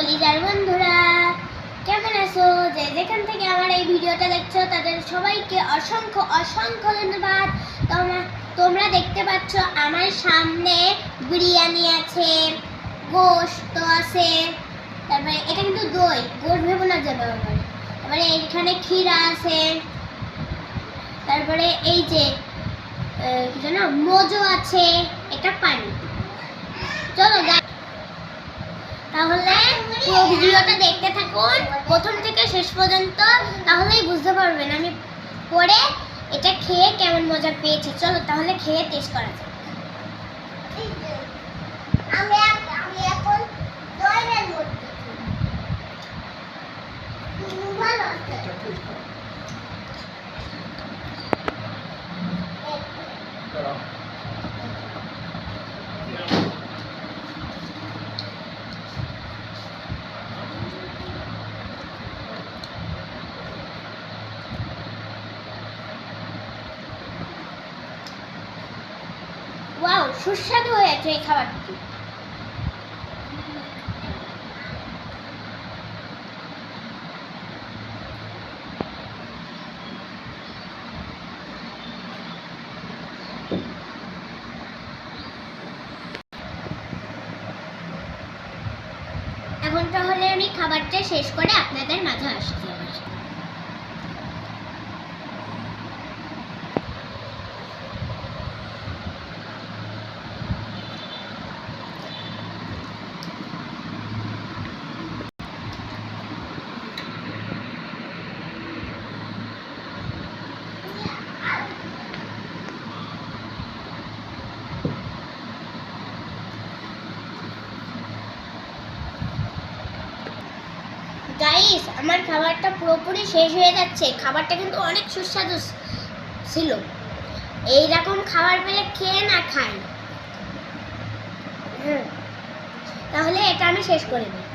কলিজার বন্ধুরা, কেমন আছো? যে যেখান থেকে আমার এই ভিডিওটা দেখছ, তাদের সবাইকে অসংখ্য অসংখ্য ধন্যবাদ। তোমরা দেখতে পাচ্ছ আমার সামনে বিরিয়ানি আছে গোশত আছে, তারপরে এটা কিন্তু দই গোশ ভেবো না যাবে আবার তারপরে এখানে ক্ষীরা আছে, তারপরে এই যে কি যেন, মোজো আছে, এটা পানি। চলো তাহলে পুরো ভিডিওটা দেখতে থাকুন। প্রথম থেকে শেষ পর্যন্ত তাহলেই বুঝতে পারবেন আমি পরে এটা খেয়ে কেমন মজা পেয়েছি। চলো তাহলে খেয়ে টেস্ট করা যাক। আমি আমি এখন দইয়ের মধ্যে। ভালো ওয়াও সুস্বাদু হয়েছে এই খাবারটি। এখন তাহলে আমি খাবারটা শেষ করে আপনাদের মাঝে আসছি গাইস আমার খাবারটা পুরোপুরি শেষ হয়ে যাচ্ছে। খাবারটা কিন্তু অনেক সুস্বাদু ছিল। এই রকম খাবার পেলে খেয়ে না খাই। হ্যাঁ তাহলে এটা আমি শেষ করে দিই।